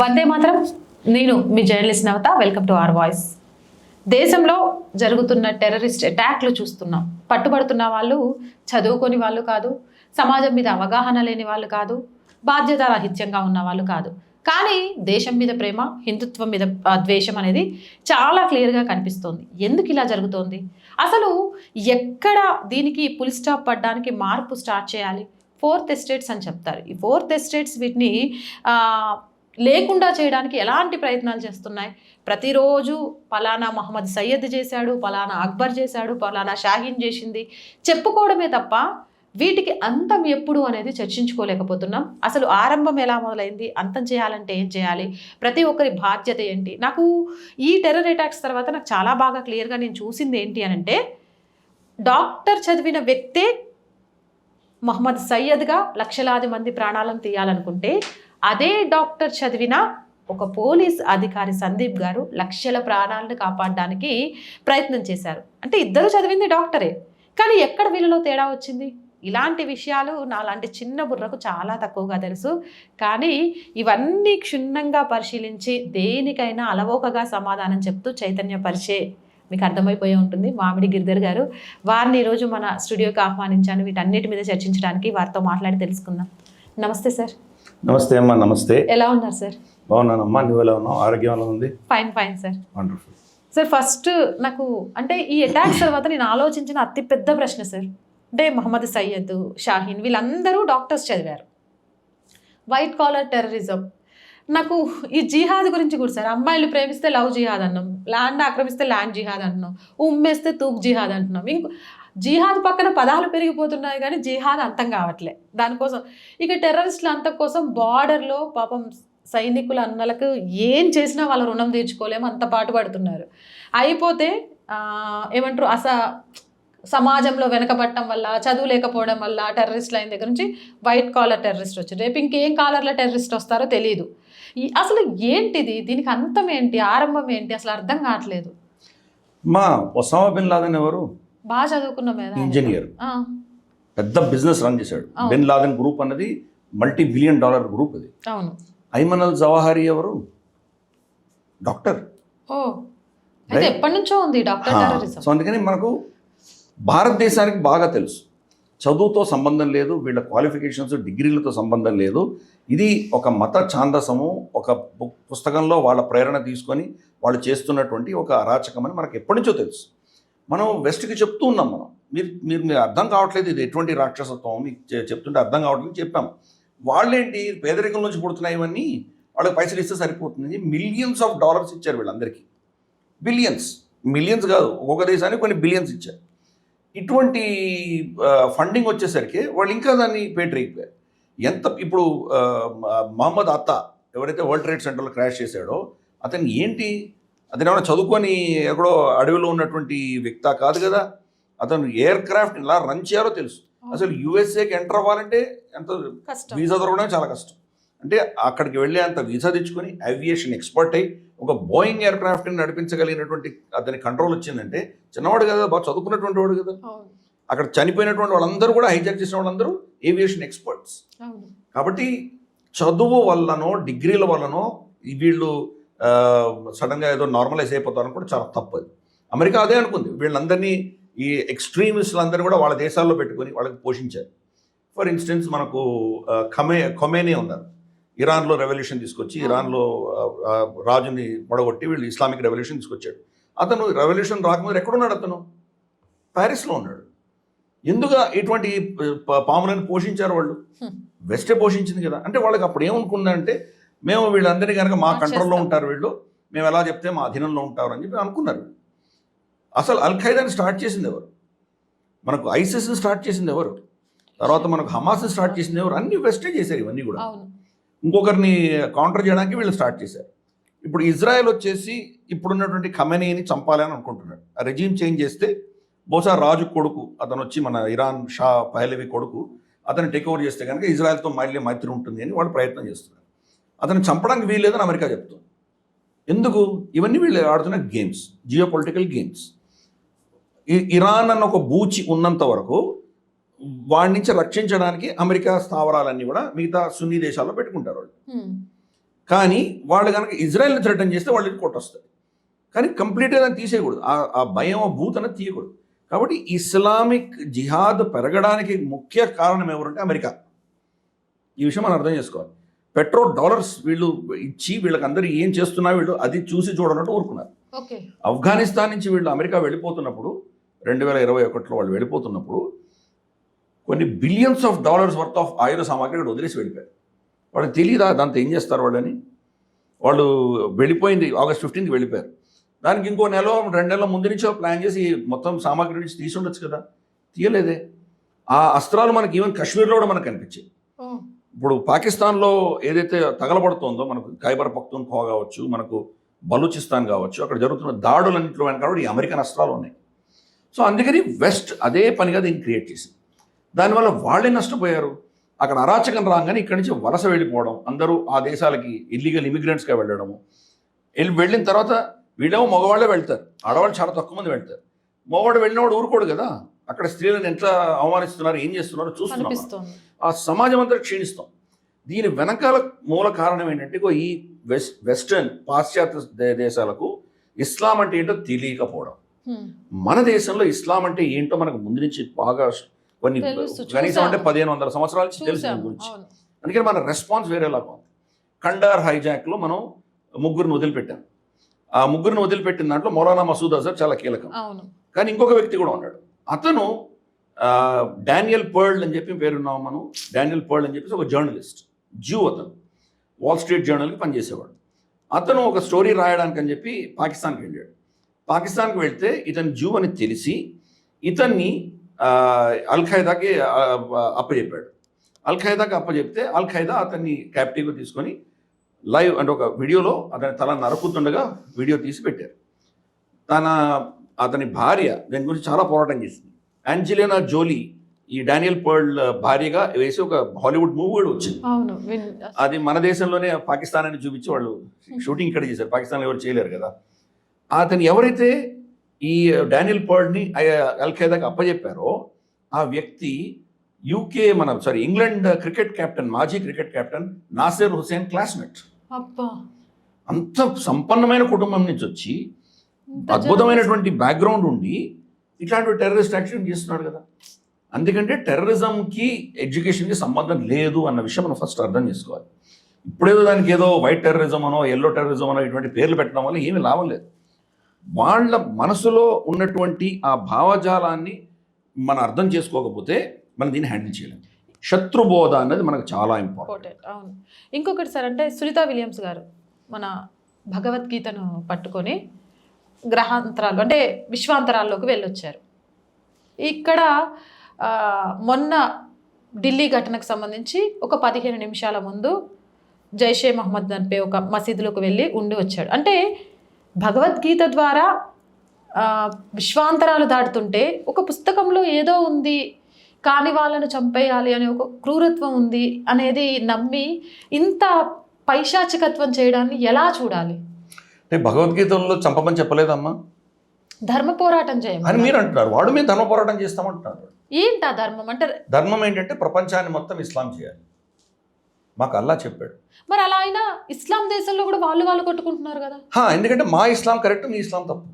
వందే మాత్రం. నేను మీ journalist Navata. Welcome to our voice. దేశంలో జరుగుతున్న టెర్రరిస్ట్ అటాక్లు చూస్తున్నాం. పట్టుబడుతున్న వాళ్ళు చదువుకొని వాళ్ళు కాదు సమాజం మీద అవగాహన లేని వాళ్ళు కాదు బాధ్యత రహిత్యంగా ఉన్న వాళ్ళు కాదు. కానీ దేశం మీద ప్రేమ హిందుత్వం మీద ద్వేషం అనేది చాలా క్లియర్గా కనిపిస్తోంది. ఎందుకు ఇలా జరుగుతోంది? అసలు ఎక్కడ దీనికి పుల్ స్టాప్ పడడానికి మార్పు స్టార్ట్ చేయాలి? ఫోర్త్ ఎస్టేట్స్ అని చెప్తారు. ఈ ఫోర్త్ ఎస్టేట్స్ వీటిని లేకుండా చేయడానికి ఎలాంటి ప్రయత్నాలు చేస్తున్నాయి? ప్రతిరోజు పలానా మహమ్మద్ సయ్యద్ చేశాడు పలానా అక్బర్ చేశాడు పలానా షాహీన్ చేసింది. చెప్పుకోవడమే తప్ప వీటికి అంతం ఎప్పుడు అనేది చర్చించుకోలేకపోతున్నాం. అసలు ఆరంభం ఎలా మొదలైంది? అంతం చేయాలంటే ఏం చేయాలి? ప్రతి ఒక్కరి బాధ్యత ఏంటి? నాకు ఈ టెర్రర్ అటాక్స్ తర్వాత నాకు చాలా బాగా క్లియర్గా నేను చూసింది ఏంటి అని అంటే డాక్టర్ చదివిన వ్యక్తే మహమ్మద్ సయ్యద్గా లక్షలాది మంది ప్రాణాలను తీయాలనుకుంటే అదే డాక్టర్ చదివిన ఒక పోలీస్ అధికారి సందీప్ గారు లక్షల ప్రాణాలను కాపాడడానికి ప్రయత్నం చేశారు. అంటే ఇద్దరు చదివింది డాక్టరే. కానీ ఎక్కడ వీళ్ళలో తేడా వచ్చింది? ఇలాంటి విషయాలు నాలాంటి చిన్న బుర్రకు చాలా తక్కువగా తెలుసు. కానీ ఇవన్నీ క్షుణ్ణంగా పరిశీలించి దేనికైనా అలవోకగా సమాధానం చెప్తూ చైతన్యపరిచే మీకు అర్థమైపోయి ఉంటుంది. మామిడి గిరిధర్ గారు వారిని ఈరోజు మన స్టూడియోకి ఆహ్వానించాను. వీటన్నిటి మీద చర్చించడానికి వారితో మాట్లాడి తెలుసుకుందాం. నమస్తే సార్. నమస్తే అమ్మా నమస్తే. ఎలా ఉన్నారు సార్? బాగున్నానమ్మా నువ్వు ఎలా ఉన్నావు? ఆరోగ్యం ఎలా ఉంది? Fine fine sir. Wonderful. Sir first నాకు అంటే ఈ అటాక్స్ తర్వాత నేను ఆలోచించిన అతి పెద్ద ప్రశ్న సార్. అంటే మహమ్మద్ సయ్యద్ షాహీన్ వీళ్ళందరూ డాక్టర్స్ చదివారు. White collar terrorism. నాకు ఈ జిహాద్ గురించి కూడా సార్. అమ్మాయిలు ప్రేమిస్తే లవ్ జిహాద్ అన్నాం ల్యాండ్ ఆక్రమిస్తే ల్యాండ్ జిహాద్ అంటున్నాం ఉమ్మేస్తే తూక్ జిహాద్ అంటున్నాం. ఇంకో జిహాద్ పక్కన పదాలు పెరిగిపోతున్నాయి కానీ జిహాద్ అంతం కావట్లే. దానికోసం ఇక టెర్రరిస్టుల అంతం కోసం బార్డర్లో పాపం సైనికుల అన్నలకు ఏం చేసినా వాళ్ళ రుణం తీర్చుకోలేము అంత పాటుపడుతున్నారు. అయిపోతే ఏమంటారు అస సమాజంలో వెనకబట్టడం వల్ల చదువు లేకపోవడం వల్ల టెర్రరిస్టులు అయిన దగ్గర నుంచి వైట్ కాలర్ టెర్రరిస్ట్ వచ్చారు. రేపు ఇంకేం కాలర్ల టెర్రరిస్ట్ వస్తారో తెలియదు అసలు ఏంటిది? దీనికి అంతం ఏంటి? ఆరంభం ఏంటి? అసలు అర్థం కావట్లేదు. మా ఒసామా బిన్ లాదన్ ఎవరు? బాగా చదువుకున్నాం ఇంజనీర్ పెద్ద బిజినెస్ రన్ చేశాడు. బిన్ లాదెన్ గ్రూప్ అన్నది మల్టీ బిలియన్ డాలర్ గ్రూప్ అది. అవును. ఐమన్ అల్ జవాహరి ఎవరు? డాక్టర్. ఓ. అయితే. ఎప్పటి నుంచో ఉంది డాక్టర్ సో అందుకని మనకు భారతదేశానికి బాగా తెలుసు. చదువుతో సంబంధం లేదు వీళ్ళ క్వాలిఫికేషన్స్ డిగ్రీలతో సంబంధం లేదు. ఇది ఒక మత ఛాందసము ఒక పుస్తకంలో వాళ్ళ ప్రేరణ తీసుకొని వాళ్ళు చేస్తున్నటువంటి ఒక అరాచకం అని మనకు ఎప్పటి నుంచో తెలుసు. మనం వెస్ట్కి చెప్తూ ఉన్నాం మనం. మీరు మీరు మీరు అర్థం కావట్లేదు ఇది ఎటువంటి రాక్షసత్వం మీకు చెప్తుంటే అర్థం కావట్లేదు చెప్పాం. వాళ్ళేంటి పేదరికం నుంచి పుడుతున్నాయి ఇవన్నీ వాళ్ళకి పైసలు ఇస్తే సరిపోతుంది. మిలియన్స్ ఆఫ్ డాలర్స్ ఇచ్చారు వీళ్ళందరికీ. బిలియన్స్. మిలియన్స్ కాదు ఒక్కొక్క దేశానికి కొన్ని బిలియన్స్ ఇచ్చారు. ఇటువంటి ఫండింగ్ వచ్చేసరికి వాళ్ళు ఇంకా దాన్ని పేటరీకిపోయారు ఎంత ఇప్పుడు మహమ్మద్ అత్తా ఎవరైతే వరల్డ్ ట్రేడ్ సెంటర్లో క్రాష్ చేశాడో అతను ఏంటి అతను ఏమైనా చదువుకొని ఎక్కడో అడవిలో ఉన్నటువంటి వ్యక్త కాదు కదా. అతను ఎయిర్ క్రాఫ్ట్ ఇలా రన్ చేయాలో తెలుసు. అసలు యుఎస్ఏకి ఎంటర్ అవ్వాలంటే ఎంత కష్టం. వీసా దొరకడం చాలా కష్టం. అంటే అక్కడికి వెళ్ళే అంత వీసా తెచ్చుకొని ఏవియేషన్ ఎక్స్పర్ట్ అయ్యి ఒక బోయింగ్ ఎయిర్ క్రాఫ్ట్ని నడిపించగలిగినటువంటి అతని కంట్రోల్ వచ్చిందంటే చిన్నవాడు కదా బాగా చదువుకున్నటువంటి వాడు కదా. అక్కడ చనిపోయినటువంటి వాళ్ళందరూ కూడా హైజాక్ చేసిన వాళ్ళందరూ ఏవియేషన్ ఎక్స్పర్ట్స్ కాబట్టి చదువు వల్లనో డిగ్రీల వల్లనో వీళ్ళు సడన్గా ఏదో నార్మలైజ్ అయిపోతారని కూడా చాలా తప్పు అది. అమెరికా అదే అనుకుంది. వీళ్ళందరినీ ఈ ఎక్స్ట్రీమిస్టులందరినీ కూడా వాళ్ళ దేశాల్లో పెట్టుకొని వాళ్ళకి పోషించారు. ఫర్ ఇన్స్టెన్స్ మనకు ఖమే ఖొమేనీ ఉన్నారు. ఇరాన్లో రెవల్యూషన్ తీసుకొచ్చి ఇరాన్లో రాజుని పడగొట్టి వీళ్ళు ఇస్లామిక్ రెవల్యూషన్ తీసుకొచ్చాడు. అతను రెవల్యూషన్ రాకముందు ఎక్కడున్నాడు అతను? ప్యారిస్లో ఉన్నాడు. ఎందుకు ఇటువంటి పాములను పోషించారు వాళ్ళు. వెస్టే పోషించింది కదా. అంటే వాళ్ళకి అప్పుడు ఏమనుకుందంటే మేము వీళ్ళందరినీ కనుక మా మార్చేస్తాం. కంట్రోల్లో ఉంటారు వీళ్ళు మేము ఎలా చెప్తే మా అధీనంలో ఉంటారు అని చెప్పి అనుకున్నారు. అసలు అల్ ఖైదాని స్టార్ట్ చేసింది ఎవరు? మనకు ఐసిస్ని స్టార్ట్ చేసింది ఎవరు? తర్వాత మనకు హమాస్ని స్టార్ట్ చేసింది ఎవరు? అన్ని వెస్టే చేశారు ఇవన్నీ కూడా. ఇంకొకరిని కౌంటర్ చేయడానికి వీళ్ళు స్టార్ట్ చేశారు. ఇప్పుడు ఇజ్రాయెల్ వచ్చేసి ఇప్పుడున్నటువంటి ఖమెనీని చంపాలి అని అనుకుంటున్నాడు. ఆ రెజీమ్ చేంజ్ చేస్తే బహుశా రాజు కొడుకు అతను వచ్చి మన ఇరాన్ షా పహలవి కొడుకు అతను టేక్ ఓవర్ చేస్తే కనుక ఇజ్రాయెల్తో మళ్ళీ మైత్రి ఉంటుంది అని వాళ్ళు ప్రయత్నం చేస్తున్నారు. అతను చంపడానికి వీల్లేదని అమెరికా చెప్తుంది. ఎందుకు? ఇవన్నీ వీళ్ళు ఆడుతున్న games geo political games Iran అన్న ఒక బూచి ఉన్నంత వరకు వాడి నుంచి రక్షించడానికి అమెరికా స్థావరాలన్నీ కూడా మిగతా సున్నీ దేశాల్లో పెట్టుకుంటారు వాళ్ళు. కానీ వాళ్ళు కనుక ఇజ్రాయెల్ని థ్రెటన్ చేస్తే వాళ్ళకి కొట్టొస్తుంది కానీ కంప్లీట్గా దాన్ని తీసేయకూడదు. ఆ- ఆ భయం ఆ భూత అనేది తీయకూడదు. కాబట్టి ఇస్లామిక్ జిహాద్ పెరగడానికి ముఖ్య కారణం ఎవరంటే అమెరికా. ఈ విషయం మనం అర్థం చేసుకోవాలి. పెట్రోల్ డాలర్స్ వీళ్ళు ఇచ్చి వీళ్ళకి అందరూ ఏం చేస్తున్నా వీళ్ళు అది చూసి చూడనట్టు ఊరుకున్నారు. ఆఫ్ఘనిస్తాన్ నుంచి వీళ్ళు అమెరికా వెళ్ళిపోతున్నప్పుడు రెండు వేల ఇరవై ఒకటిలో వాళ్ళు వెళ్ళిపోతున్నప్పుడు కొన్ని billions of dollars worth of ఆయుధ సామాగ్రి ఇక్కడ వదిలేసి వెళ్ళిపోయారు. వాళ్ళకి తెలియదా దాంతో ఏం చేస్తారు వాళ్ళని? వాళ్ళు వెళ్ళిపోయింది ఆగస్ట్ ఫిఫ్టీన్త్ వెళ్ళిపోయారు. దానికి ఇంకో నెల రెండు నెలల ముందు నుంచో ప్లాన్ చేసి మొత్తం సామాగ్రి నుంచి తీసి ఉండొచ్చు కదా? తీయలేదే. ఆ అస్త్రాలు మనకి ఈవెన్ కాశ్మీర్లో కూడా మనకు కనిపించాయి. ఇప్పుడు పాకిస్తాన్లో ఏదైతే తగలబడుతోందో మనకు ఖైబర్ పఖ్తూన్ఖా కావచ్చు మనకు బలూచిస్తాన్ కావచ్చు అక్కడ జరుగుతున్న దాడులన్నింటిలో వెనక కూడా ఈ అమెరికన్ అస్త్రాలు ఉన్నాయి. సో అందుకని వెస్ట్ అదే పనిగా దీన్ని క్రియేట్ చేసింది. దానివల్ల వాళ్ళే నష్టపోయారు? అక్కడ అరాచకం రాగానే ఇక్కడి నుంచి వలస వెళ్ళిపోవడం అందరూ ఆ దేశాలకి ఇల్లీగల్ ఇమిగ్రెంట్స్గా వెళ్ళడము. వెళ్ళి వెళ్ళిన తర్వాత వీళ్ళేమో మగవాళ్ళే వెళ్తారు. ఆడవాళ్ళు చాలా తక్కువ మంది వెళ్తారు. మగవాడు వెళ్ళినవాడు ఊరుకోడు కదా? అక్కడ స్త్రీలను ఎంత అవమానిస్తున్నారు ఏం చేస్తున్నారో చూస్తున్నాం ఆ సమాజం అంతా క్షీణిస్తాం. దీని వెనకాల మూల కారణం ఏంటంటే ఈ వెస్ట్ వెస్టర్న్ పాశ్చాత్య దేశాలకు ఇస్లాం అంటే ఏంటో తెలియకపోవడం. మన దేశంలో ఇస్లాం అంటే ఏంటో మనకు ముందు నుంచి బాగా కొన్ని కనీసం అంటే. పదిహేను వందల సంవత్సరాల నుంచి తెలుసు దీని గురించి. అందుకని మన రెస్పాన్స్ వేరేలాగా ఉంది. కండార్ హైజాక్లో మనం ముగ్గురిని వదిలిపెట్టాం. ఆ ముగ్గురిని వదిలిపెట్టిన దాంట్లో మౌలానా మసూద్ అజర్ చాలా కీలకం. కానీ ఇంకొక వ్యక్తి కూడా ఉన్నాడు. అతను డానియల్ పర్ల్ అని చెప్పి పేరున్నాం మనం. డానియల్ పర్ల్ అని చెప్పేసి ఒక జర్నలిస్ట్ జ్యూ అతను. వాల్ స్ట్రీట్ జర్నల్కి పనిచేసేవాడు. అతను ఒక స్టోరీ రాయడానికి అని చెప్పి పాకిస్తాన్కి వెళ్ళాడు. పాకిస్తాన్కి వెళ్తే ఇతను జ్యూ అని తెలిసి ఇతన్ని అల్ ఖైదాకి అప్పచెప్పాడు అల్ ఖైదాకి అప్పచెప్తే అల్ ఖైదా అతన్ని క్యాప్టివ్గా తీసుకొని లైవ్ అంటే ఒక వీడియోలో అతని తల నరుకుతుండగా వీడియో తీసి పెట్టారు. తన అతని భార్య దాని గురించి చాలా పోరాటం చేసింది. యాంజలినా జోలీ ఈ డానియల్ పర్ల్ భార్యగా వేసి ఒక హాలీవుడ్ మూవీ కూడా వచ్చింది. అది మన దేశంలోనే పాకిస్తాన్ అని చూపించి వాళ్ళు షూటింగ్ ఇక్కడ చేశారు. పాకిస్తాన్లో ఎవరు చేయలేరు కదా. అతను ఎవరైతే ఈ డానియల్ పర్ల్ని అల్ ఖైదాకి అప్పచెప్పారో ఆ వ్యక్తి యూకే మన సారీ ఇంగ్లాండ్ క్రికెట్ కెప్టెన్ మాజీ cricket captain Nasser Hussain classmate. అంత సంపన్నమైన కుటుంబం నుంచి వచ్చి అద్భుతమైనటువంటి బ్యాక్గ్రౌండ్ ఉండి ఇట్లాంటి టెర్రరిస్ట్ యాక్షన్ చేస్తున్నాడు కదా. అందుకంటే టెర్రరిజంకి ఎడ్యుకేషన్కి సంబంధం లేదు అన్న విషయం మనం ఫస్ట్ అర్థం చేసుకోవాలి. ఇప్పుడేదో దానికి ఏదో వైట్ టెర్రరిజం అనో ఎల్లో టెర్రరిజం అనో ఇటువంటి పేర్లు పెట్టడం వల్ల ఏమీ లాభం లేదు. వాళ్ళ మనసులో ఉన్నటువంటి ఆ భావజాలాన్ని మనం అర్థం చేసుకోకపోతే మనం దీన్ని హ్యాండిల్ చేయలేం. శత్రుబోధ అన్నది మనకు చాలా ఇంపార్టెంట్ ఇంపార్టెంట్ అవును. ఇంకొకటి సార్ అంటే సునీత విలియమ్స్ గారు మన భగవద్గీతను పట్టుకొని గ్రహాంతరాలు అంటే విశ్వాంతరాల్లోకి వెళ్ళొచ్చారు. ఇక్కడ మొన్న ఢిల్లీ ఘటనకు సంబంధించి ఒక పదిహేను నిమిషాల ముందు జైషే మహమ్మద్ అనిపే ఒక మసీదులోకి వెళ్ళి ఉండి వచ్చాడు. అంటే భగవద్గీత ద్వారా విశ్వాంతరాలు దాటుతుంటే ఒక పుస్తకంలో ఏదో ఉంది కాని వాళ్ళను చంపేయాలి అనే ఒక క్రూరత్వం ఉంది అనేది నమ్మి ఇంత పైశాచికత్వం చేయడాన్ని ఎలా చూడాలి? అంటే భగవద్గీతలో చంపమని చెప్పలేదమ్మా. ధర్మ పోరాటం అని చేయమని మీరు అంటున్నారు. వాడు మేము ధర్మ పోరాటం చేస్తామంటున్నారు ఏంటి ఆ ధర్మం? అంటే ధర్మం ఏంటంటే ప్రపంచాన్ని మొత్తం ఇస్లాం చేయాలి. మాకు అల్లా చెప్పాడు. మరి అలా అయినా ఇస్లాం దేశంలో కూడా వాళ్ళు వాళ్ళు కొట్టుకుంటున్నారు కదా. ఎందుకంటే మా ఇస్లాం కరెక్ట్ మీ ఇస్లాం తప్పు.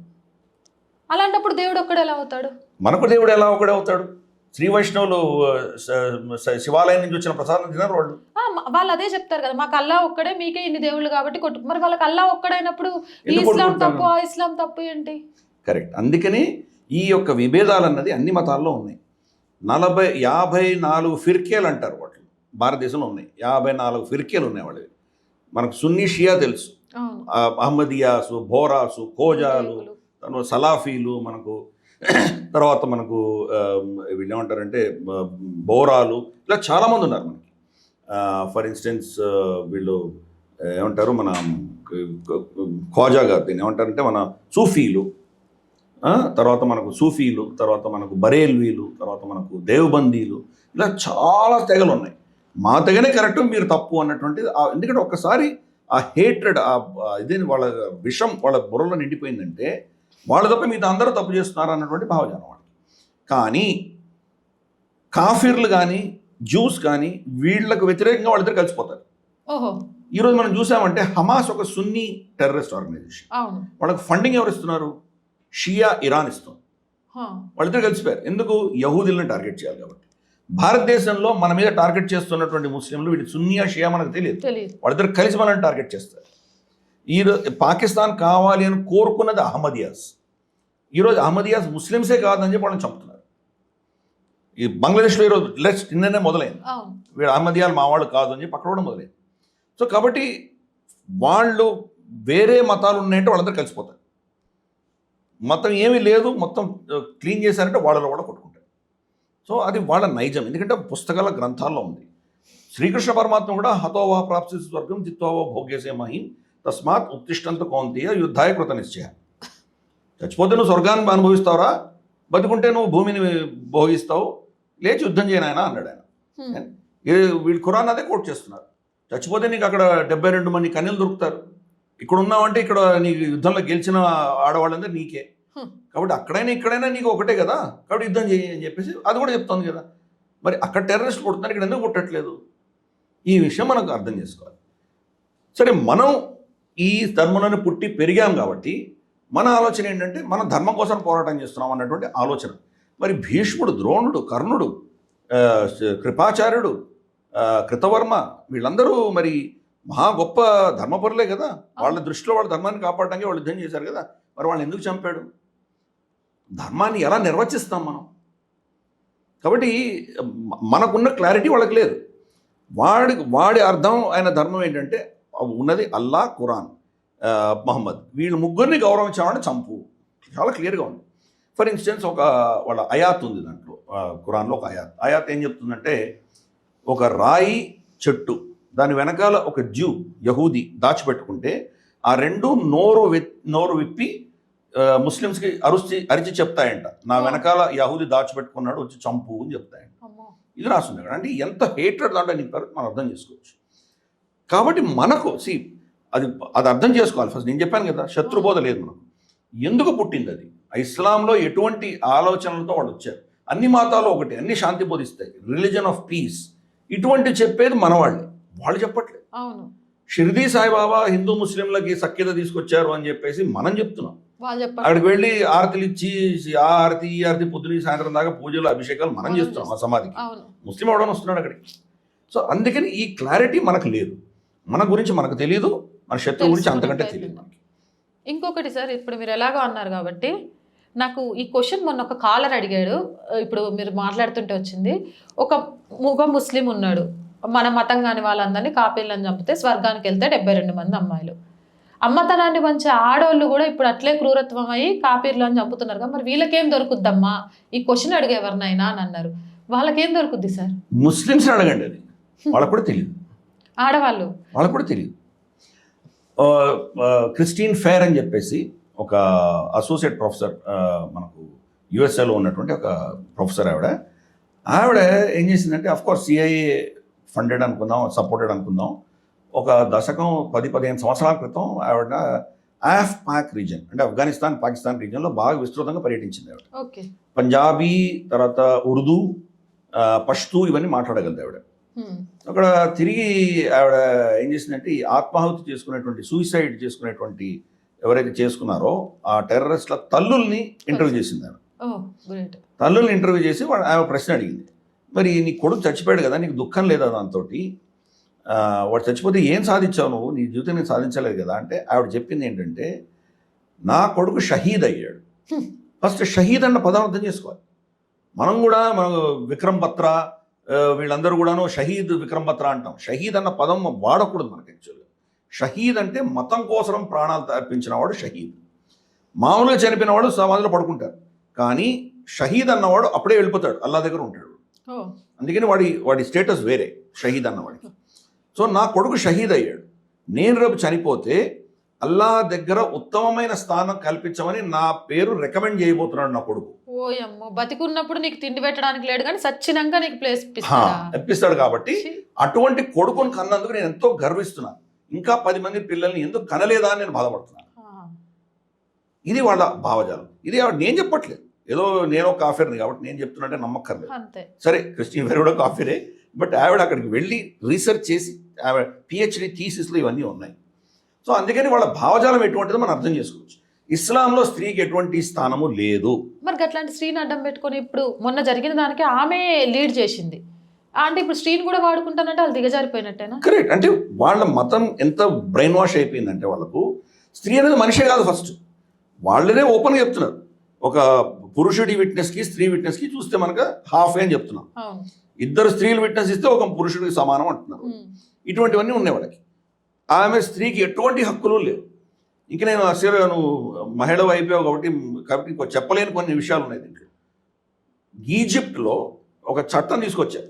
అలాంటప్పుడు దేవుడు ఒక్కడు ఎలా అవుతాడు? మనకు దేవుడు ఎలా ఒకడే అవుతాడు? శ్రీ వైష్ణవులు శివాలయం నుంచి వచ్చిన ప్రసాదం తినరు వాళ్ళు. వాళ్ళు అదే చెప్తారు కదా మాకు అల్లా ఒక్కడే మీకే ఇన్ని దేవుళ్ళు కాబట్టి కొట్టు మరి వాళ్ళకి అల్లా ఒక్కడైనప్పుడు ఈ ఇస్లాం? తప్పు ఆ ఇస్లాం తప్పు ఏంటి? కరెక్ట్. అందుకని ఈ యొక్క విభేదాలు అన్నది అన్ని మతాల్లో ఉన్నాయి. నలభై యాభై నాలుగు ఫిర్కేలు అంటారు వాటిని. భారతదేశంలో ఉన్నాయి. యాభై నాలుగు ఫిర్కేలు ఉన్నాయి వాళ్ళవి. మనకు సున్నీ షియా తెలుసు. అహ్మదియాసు బోరాసు కోజాలు సలాఫీలు మనకు తర్వాత మనకు వీళ్ళు ఏమంటారంటే బోరాలు ఇలా చాలామంది ఉన్నారు మనకి. ఫర్ ఇన్స్టెన్స్ వీళ్ళు ఏమంటారు మన ఖోజా గారు దీన్ని ఏమంటారంటే మన సూఫీలు. తర్వాత మనకు సూఫీలు తర్వాత మనకు బరేల్వీలు తర్వాత మనకు దేవబందీలు ఇలా చాలా తెగలు ఉన్నాయి. మా తెగనే కరెక్ట్ మీరు తప్పు అన్నటువంటిది ఎందుకంటే ఒక్కసారి ఆ హేట్రెడ్ ఆ ఇదేని వాళ్ళ విషం వాళ్ళ బుర్రలో నిండిపోయిందంటే వాళ్ళ తప్ప మీద అందరూ తప్పు చేస్తున్నారు అన్నటువంటి భావజాలం వాళ్ళకి. కానీ కాఫీర్లు కానీ జ్యూస్ కానీ వీళ్ళకు వ్యతిరేకంగా వాళ్ళిద్దరు కలిసిపోతారు. ఈరోజు మనం చూసామంటే హమాస్ ఒక సున్నీ టెర్రరిస్ట్ ఆర్గనైజేషన్. వాళ్ళకి ఫండింగ్ ఎవరు ఇస్తున్నారు షియా ఇరాన్ ఇస్తుంది. వాళ్ళిద్దరు కలిసిపోయారు. ఎందుకు? యహూదులను టార్గెట్ చేయాలి కాబట్టి. భారతదేశంలో మన మీద టార్గెట్ చేస్తున్నటువంటి ముస్లింలు వీటి సున్నియా షియా మనకు తెలియదు. తెలియదు. వాళ్ళిద్దరు కలిసి మనల్ని టార్గెట్ చేస్తారు. ఈరోజు పాకిస్తాన్ కావాలి అని కోరుకున్నది అహ్మదియాస్. ఈరోజు అహ్మదియాస్ ముస్లిమ్సే కాదని చెప్పి వాళ్ళని చంపుతున్నారు. ఈ బంగ్లాదేశ్లో ఈరోజు లెట్స్ నిన్ననే మొదలైంది. వీడు అహ్మదియాలు మా వాళ్ళు కాదు అని చెప్పి అక్కడ కూడా మొదలైంది. సో కాబట్టి వాళ్ళు వేరే మతాలు ఉన్నాయంటే వాళ్ళందరూ కలిసిపోతారు. మతం ఏమీ లేదు మొత్తం క్లీన్ చేశారంటే వాళ్ళలో కూడా కొట్టుకుంటారు. సో అది వాళ్ళ నైజం. ఎందుకంటే పుస్తకాల గ్రంథాల్లో ఉంది. శ్రీకృష్ణ పరమాత్మ కూడా హతోవా ప్రాప్తి స్వర్గం జిత్వావో భోగ్యసే మహిం తస్మాత్ ఉత్తిష్టంత కౌంతీయ యుద్ధాయ కృత నిశ్చయ. చచ్చిపోతే నువ్వు స్వర్గాన్ని అనుభవిస్తావురా? బతుకుంటే నువ్వు భూమిని భోగిస్తావు. లేచి యుద్ధం చేయనాయన అన్నాడు ఆయన. వీళ్ళు ఖురాన్ అదే కోట్ చేస్తున్నారు. చచ్చిపోతే నీకు అక్కడ డెబ్బై రెండు మంది కన్యలు దొరుకుతారు. ఇక్కడ ఉన్నావంటే ఇక్కడ నీకు యుద్ధంలో గెలిచిన ఆడవాళ్ళందరూ నీకే. కాబట్టి అక్కడైనా ఇక్కడైనా నీకు ఒకటే కదా. కాబట్టి యుద్ధం చేయి అని చెప్పేసి అది కూడా చెప్తోంది కదా. మరి అక్కడ టెర్రరిస్ట్ కొడుతున్నారు ఇక్కడ ఎందుకు కొట్టట్లేదు? ఈ విషయం మనకు అర్థం చేసుకోవాలి. సరే మనం ఈ ధర్మంలోనే పుట్టి పెరిగాం కాబట్టి మన ఆలోచన ఏంటంటే మనం ధర్మం కోసం పోరాటం చేస్తున్నాం అన్నటువంటి ఆలోచన. మరి భీష్ముడు ద్రోణుడు కర్ణుడు కృపాచార్యుడు కృతవర్మ వీళ్ళందరూ మరి మహా గొప్ప ధర్మపరులే కదా. వాళ్ళ దృష్టిలో వాళ్ళ ధర్మాన్ని కాపాడడానికి వాళ్ళు యుద్ధం చేశారు కదా. మరి వాళ్ళని ఎందుకు చంపాడు? ధర్మాన్ని ఎలా నిర్వచిస్తాం మనం? కాబట్టి మనకున్న క్లారిటీ వాళ్ళకి లేదు. వాడి వాడి అర్థం ఆయన ధర్మం ఏంటంటే ఉన్నది అల్లా ఖురాన్ మహమ్మద్. వీళ్ళు ముగ్గురిని గౌరవించామని చంపు. చాలా క్లియర్గా ఉంది. ఫర్ ఇన్స్టెన్స్ ఒక వాళ్ళ అయాత్ ఉంది దాంట్లో ఖురాన్లో ఒక అయాత్. అయాత్ ఏం చెప్తుందంటే ఒక రాయి చెట్టు దాని వెనకాల ఒక జ్యూ యహూది దాచిపెట్టుకుంటే ఆ రెండు నోరు వె- నోరు విప్పి ముస్లిమ్స్కి అరుచి అరిచి చెప్తాయంట. నా వెనకాల యహూది దాచిపెట్టుకున్నాడు వచ్చి చంపు అని చెప్తాయంట. ఇది రాస్తుంది అంటే ఎంత హేట్రెడ్ దాంట్లో నింపారు మనం అర్థం చేసుకోవచ్చు. కాబట్టి మనకు సి అది అది అర్థం చేసుకోవాలి. ఫస్ట్ నేను చెప్పాను కదా శత్రుబోధ లేదు మనకు. ఎందుకు పుట్టింది అది? ఇస్లాంలో ఎటువంటి ఆలోచనలతో వాళ్ళు వచ్చారు? అన్ని మతాలు ఒకటి అన్ని శాంతి బోధిస్తాయి. రిలీజన్ ఆఫ్ పీస్ ఇటువంటి చెప్పేది మనవాళ్ళే. వాళ్ళు చెప్పట్లేదు. అవును. షిరిడి సాయిబాబా హిందూ ముస్లింలకి సఖ్యత తీసుకొచ్చారు అని చెప్పేసి మనం చెప్తున్నాం. అక్కడికి వెళ్ళి ఆరతిలు ఇచ్చి ఆ ఆరతి ఈ ఆరతి పొద్దున సాయంత్రం దాకా పూజలు అభిషేకాలు మనం చేస్తున్నాం ఆ సమాధికి. ముస్లిం ఎవడని వస్తున్నాడు అక్కడికి. సో అందుకని ఈ క్లారిటీ మనకు లేదు. మన గురించి మనకు తెలియదు మన శత్రువు గురించి అంతకంటే తెలియదు. ఇంకొకటి సార్ ఇప్పుడు మీరు ఎలాగో అన్నారు కాబట్టి నాకు ఈ క్వశ్చన్ మొన్న ఒక కాలర్ అడిగాడు. ఇప్పుడు మీరు మాట్లాడుతుంటే వచ్చింది. ఒక ముగ ముస్లిం ఉన్నాడు. మన మతం కాని వాళ్ళందరినీ కాపీలను చంపితే స్వర్గానికి వెళ్తే డెబ్బై రెండు మంది అమ్మాయిలు. అమ్మతనాన్ని మంచి ఆడోళ్ళు కూడా ఇప్పుడు అట్లే క్రూరత్వం అయ్యి కాపీర్లను చంపుతున్నారు కదా మరి వీళ్ళకేం దొరుకుద్దమ్మా? ఈ క్వశ్చన్ అడిగేవారినైనా అని అన్నారు. వాళ్ళకేం దొరుకుద్ది సార్? ముస్లిమ్స్ అడగండి అది. వాళ్ళకు కూడా తెలియదు ఆడవాళ్ళు. వాళ్ళకు కూడా తెలియదు క్రిస్టీన్ ఫేర్ అని చెప్పేసి ఒక అసోసియేట్ ప్రొఫెసర్ మనకు యుఎస్ఏలో ఉన్నటువంటి ఒక ప్రొఫెసర్ ఆవిడ. ఆవిడ ఏం చేసిందంటే అఫ్ కోర్స్ సిఐఏ ఫండెడ్ అనుకుందాం సపోర్టెడ్ అనుకుందాం. ఒక దశకం పది పదిహేను సంవత్సరాల క్రితం ఆవిడ ఆఫ్ పాక్ రీజన్ అంటే ఆఫ్ఘనిస్తాన్ పాకిస్తాన్ రీజన్లో బాగా విస్తృతంగా పర్యటించింది ఆవిడ. పంజాబీ తర్వాత ఉర్దూ పష్తూ ఇవన్నీ మాట్లాడగలదు ఆవిడ. అక్కడ తిరిగి ఆవిడ ఏం చేసిందంటే ఆత్మాహుతి చేసుకునేటువంటి సూసైడ్ చేసుకునేటువంటి ఎవరైతే చేసుకున్నారో ఆ టెర్రరిస్ట్ల తల్లుల్ని ఇంటర్వ్యూ చేసింది గ్రేట్ తల్లుల్ని ఇంటర్వ్యూ చేసి వాడు ఆమె ప్రశ్న అడిగింది. మరి నీ కొడుకు చచ్చిపోయాడు కదా నీకు దుఃఖం లేదా దాంతో వాడు చచ్చిపోతే ఏం సాధించావు నువ్వు? నీ జీవితం నేను సాధించలేదు కదా అంటే ఆవిడ చెప్పింది ఏంటంటే నా కొడుకు షహీద్ అయ్యాడు. ఫస్ట్ షహీద్ అన్న పదం అర్థం చేసుకోవాలి. మనం కూడా మనం విక్రమ్ బత్రా వీళ్ళందరూ కూడాను షహీద్ విక్రమ్ బత్రా అంటాం. షహీద్ అన్న పదం వాడకూడదు మనకి యాక్చువల్గా. షహీద్ అంటే మతం కోసం ప్రాణాలు అర్పించిన వాడు షహీద్. మామూలుగా చనిపోయిన వాడు సమాధిలో పడుకుంటారు. కానీ షహీద్ అన్నవాడు అప్పుడే వెళ్ళిపోతాడు. అల్లా దగ్గర ఉంటాడు. అందుకని వాడి వాడి స్టేటస్ వేరే షహీద్ అన్నవాడికి. సో నా కొడుకు షహీద్ అయ్యాడు. నేను రేపు చనిపోతే అల్లా దగ్గర ఉత్తమమైన స్థానం కల్పించమని నా పేరు రికమెండ్ చేయబోతున్నాడు నా కొడుకు. ఓయమ్మో బతికున్నప్పుడు నీకు తిండి పెట్టడానికి లేడు కానీ సచ్చినాక నీకు ప్లేస్ ఇప్పిస్తాడు? కాబట్టి అటువంటి కొడుకుని కన్నందుకు నేను ఎంతో గర్విస్తున్నాను. ఇంకా పది మంది పిల్లల్ని ఎందుకు కనలేదా అని నేను బాధపడుతున్నాను. ఇది వాళ్ళ భావజాలం. ఇది నేను చెప్పట్లేదు. ఏదో నేను ఒక కాఫీర్ని కాబట్టి నేను చెప్తున్నట్టే నమ్మక్కర్లేదు సరే క్రిస్టియన్ వేరు కూడా కాఫీరే బట్ ఆవిడ అక్కడికి వెళ్ళి రీసెర్చ్ చేసి ఆవిడ పిహెచ్డి థీసిస్లో ఇవన్నీ ఉన్నాయి. సో అందుకని వాళ్ళ భావజాలం ఎటువంటిదో మనం అర్థం చేసుకోవచ్చు. ఇస్లాంలో స్త్రీకి ఎటువంటి స్థానము లేదు. మరి అట్లాంటి స్త్రీని అడ్డం పెట్టుకొని ఇప్పుడు మొన్న జరిగిన దానికి ఆమె లీడ్ చేసింది. అంటే ఇప్పుడు స్త్రీని కూడా వాడుకుంటానంటే వాళ్ళు దిగజారిపోయినట్టేనా? కరెక్ట్ అంటే వాళ్ళ మతం ఎంత బ్రెయిన్ వాష్ అయిపోయిందంటే వాళ్ళకు స్త్రీ అనేది మనిషే కాదు ఫస్ట్ వాళ్ళనే ఓపెన్గా చెప్తున్నారు. ఒక పురుషుడి విట్నెస్కి స్త్రీ విట్నెస్కి చూస్తే మనకు హాఫ్ అని చెప్తున్నాం ఇద్దరు స్త్రీలు విట్నెస్ ఇస్తే ఒక పురుషుడికి సమానం అంటున్నారు. ఇటువంటివన్నీ ఉన్నాయి వాళ్ళకి. ఆమె స్త్రీకి ఎటువంటి హక్కులు లేవు. ఇంక నేను అసలు నువ్వు మహిళ అయిపోయావు కాబట్టి కాబట్టి ఇంకో చెప్పలేని కొన్ని విషయాలు ఉన్నాయి దీంట్లో. ఈజిప్ట్లో ఒక చట్టం తీసుకొచ్చారు.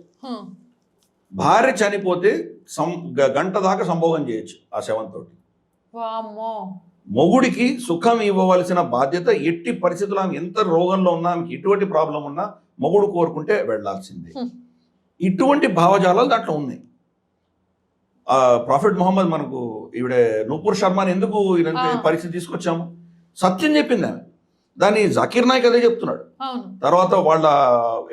భార్య చనిపోతే సం గంట దాకా సంభోగం చేయొచ్చు ఆ శవంతో మొగుడికి సుఖం ఇవ్వవలసిన బాధ్యత ఎట్టి పరిస్థితుల్లో ఆమె ఎంత రోగంలో ఉన్నా ఆమెకి ఎటువంటి ప్రాబ్లం ఉన్నా మొగుడు కోరుకుంటే వెళ్ళాల్సిందే హ్మ్. ఇటువంటి భావజాలాలు దాంట్లో ఉన్నాయి. ఆ ప్రాఫిట్ మొహమ్మద్ మనకు ఈవిడ నూపూర్ శర్మని ఎందుకు. పరిస్థితి తీసుకొచ్చాము? సత్యం చెప్పింది ఆమె. దాన్ని జకీర్ నాయక్ అదే చెప్తున్నాడు. తర్వాత వాళ్ళ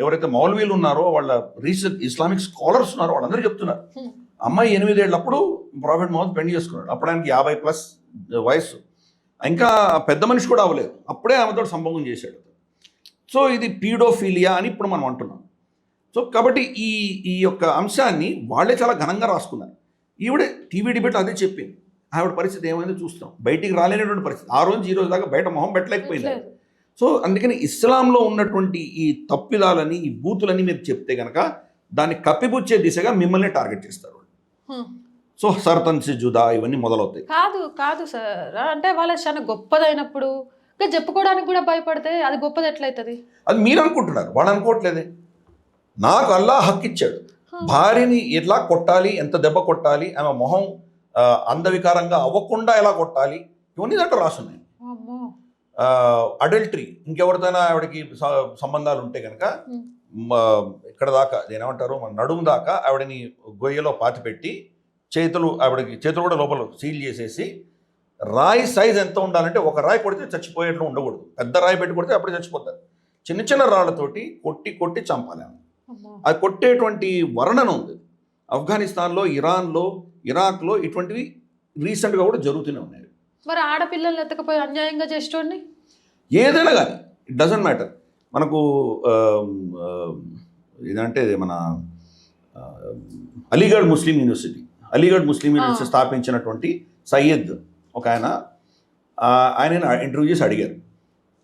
ఎవరైతే మౌలవీలు ఉన్నారో వాళ్ళ రీసెర్చ్ ఇస్లామిక్ స్కాలర్స్ ఉన్నారో వాళ్ళందరూ చెప్తున్నారు. అమ్మాయి ఎనిమిదేళ్ళప్పుడు ప్రాఫిట్ మొహమ్మద్ పెళ్ళి చేసుకున్నాడు. అప్పుడు ఆయనకి యాభై ప్లస్ వయస్సు ఇంకా పెద్ద మనిషి కూడా అవ్వలేదు. అప్పుడే ఆమెతో సంభోగం చేశాడు. సో ఇది పీడోఫీలియా అని ఇప్పుడు మనం అంటున్నాం. సో కాబట్టి ఈ ఈ యొక్క అంశాన్ని వాళ్ళే చాలా ఘనంగా రాసుకున్నారు. ఈవిడ టీవీ డిబేట్ అదే చెప్పింది. ఆవిడ పరిస్థితి ఏమైందో చూస్తాం. బయటికి రాలేనటువంటి పరిస్థితి. ఆ రోజు ఈ రోజు దాకా బయట మొహం పెట్టలేకపోయింది లేదు. సో అందుకని ఇస్లాంలో ఉన్నటువంటి ఈ తప్పిదాలని ఈ బూతులని మీరు చెప్తే కనుక దాన్ని కప్పిపుచ్చే దిశగా మిమ్మల్ని టార్గెట్ చేస్తారు. సో సర్తన్ సి జుదా ఇవన్నీ మొదలవుతాయి. కాదు కాదు సార్. అంటే వాళ్ళ చాలా గొప్పదైనప్పుడు ఇంకా చెప్పుకోవడానికి కూడా భయపడితే అది గొప్పది ఎట్లయితుంది? అది మీరు అనుకుంటున్నారు. వాళ్ళు అనుకోవట్లేదే. నాకు అల్లా హక్కు ఇచ్చాడు భార్యని ఎట్లా కొట్టాలి ఎంత దెబ్బ కొట్టాలి ఆమె మొహం అందవికారంగా అవ్వకుండా ఎలా కొట్టాలి? ఇవన్నీ దాంట్లో రాసున్నాయి. అడల్టరీ. ఇంకెవరితోనైనా ఆవిడకి సంబంధాలు ఉంటే కనుక. ఇక్కడ దాకా ఏమంటారు మన నడుము దాకా ఆవిడని గొయ్యలో పాతి పెట్టి చేతులు ఆవిడకి చేతులు కూడా లోపల సీల్ చేసేసి రాయి సైజ్ ఎంత ఉండాలంటే ఒక రాయి కొడితే చచ్చిపోయేట్లు ఉండకూడదు. పెద్ద రాయి పెట్టి కొడితే అప్పుడే చచ్చిపోతారు. చిన్న చిన్న రాళ్ళతోటి కొట్టి కొట్టి చంపాలి అది కొట్టేటువంటి వర్ణన ఉంది ఆఫ్ఘనిస్తాన్లో ఇరాన్లో ఇరాక్లో ఇటువంటివి రీసెంట్గా కూడా జరుగుతూనే ఉన్నాయి. మరి ఆడపిల్లల్ని ఎత్తకపోయి అన్యాయంగా చేసేటోడిని? ఏదైనా కానీ ఇట్ డజంట్ మ్యాటర్ మనకు ఇదంటే ఇది మన Aligarh Muslim University. Aligarh Muslim University. స్థాపించినటువంటి సయ్యద్ ఒక ఆయన ఆ, ఆయనని ఇంటర్వ్యూ చేసి అడిగారు.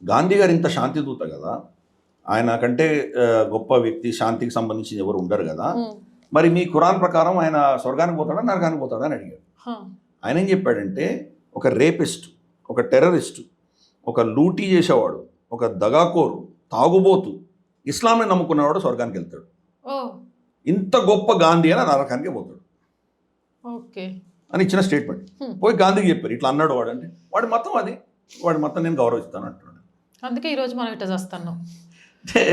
గాంధీ గారు ఇంత శాంతిదూత కదా ఆయన కంటే గొప్ప వ్యక్తి శాంతికి సంబంధించి ఎవరు ఉండరు కదా. మరి మీ ఖురాన్ ప్రకారం ఆయన స్వర్గానికి పోతాడా నరకానికి పోతాడా అని అడిగారు హ. ఆయన ఏం చెప్పాడంటే ఒక రేపిస్ట్ ఒక టెర్రరిస్ట్ ఒక లూటీ చేసేవాడు ఒక దగాకోరు తాగుబోతు ఇస్లాంని నమ్ముకున్నవాడు స్వర్గానికి వెళ్తాడు. ఇంత గొప్ప గాంధీ అని నరకానికి పోతాడు. ఓకే. అని ఇచ్చిన స్టేట్మెంట్. పోయి గాంధీకి చెప్పారు ఇట్లా అన్నాడు వాడు అంటే వాడి మతం అది వాడి మతం నేను గౌరవిస్తాను అంటున్నాడు. అందుకే ఈరోజు మనం ఇట్లా చేస్తున్నాం. అంటే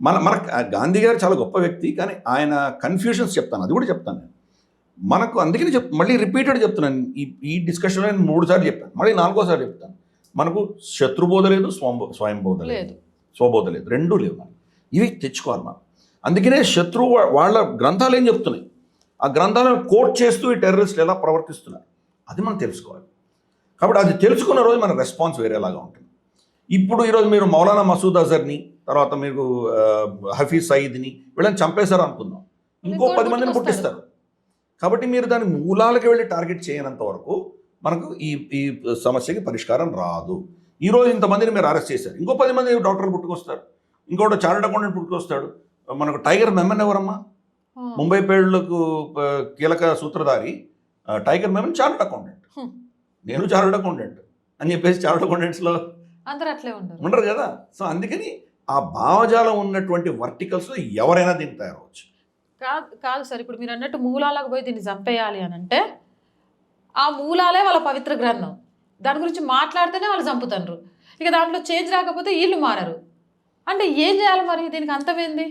మన మన గాంధీ గారు చాలా గొప్ప వ్యక్తి కానీ ఆయన కన్ఫ్యూషన్స్ చెప్తాను అది కూడా చెప్తాను నేను. మనకు అందుకని చెప్ మళ్ళీ రిపీటెడ్ చెప్తున్నాను ఈ ఈ డిస్కషన్లో నేను మూడు సార్లు చెప్పాను మళ్ళీ నాలుగోసారి చెప్తాను. మనకు శత్రుబోధ లేదు స్వం స్వయం బోధ లేదు. స్వబోధ లేదు రెండూ లేవు మనకి. ఇవి తెచ్చుకోవాలి మనం. అందుకనే శత్రువు వాళ్ళ గ్రంథాలు ఏం చెప్తున్నాయి? ఆ గ్రంథాలను కోట్ చేస్తూ ఈ టెర్రరిస్టులు ఎలా ప్రవర్తిస్తున్నారు? అది మనం తెలుసుకోవాలి. కాబట్టి అది తెలుసుకున్న రోజు మన రెస్పాన్స్ వేరేలాగా ఉంటుంది. ఇప్పుడు ఈరోజు మీరు మౌలానా మసూద్ అజర్ని తర్వాత మీకు హఫీజ్ సయీద్ని వీళ్ళని చంపేశారు అనుకుందాం ఇంకో పది మందిని. పుట్టిస్తారు. కాబట్టి మీరు దాని మూలాలకి వెళ్ళి టార్గెట్ చేయనంత వరకు మనకు ఈ ఈ సమస్యకి పరిష్కారం రాదు. ఈ రోజు ఇంతమందిని మీరు అరెస్ట్ చేశారు. ఇంకో పది మంది డాక్టర్లు పుట్టుకొస్తారు. ఇంకోటి చార్టెడ్ అకౌంటెంట్ పుట్టుకొస్తాడు. మనకు టైగర్ మెమన్ ఎవరమ్మా. ముంబై పేళ్ళకు కీలక సూత్రధారి టైగర్ మెమన్ చార్టెడ్ అకౌంటెంట్. నేను చార్టెడ్ అకౌంటెంట్ అని చెప్పేసి చార్టెడ్ అకౌంటెంట్స్లో అందరూ అట్లే ఉండరు. ఉండరు కదా? సో అందుకని ఆ భావజాలం ఉన్నటువంటి వర్టికల్స్ ఎవరైనా దీన్ని తయారవచ్చు కాదు కాదు సార్ ఇప్పుడు మీరు అన్నట్టు మూలాలకు పోయి దీన్ని చంపేయాలి అని అంటే ఆ మూలాలే వాళ్ళ పవిత్ర గ్రంథం. దాని గురించి మాట్లాడితేనే వాళ్ళు చంపుతారు ఇక దాంట్లో చేంజ్ రాకపోతే వీళ్ళు మారరు. అంటే ఏం చేయాలి మరి? దీనికి అంతమేంది?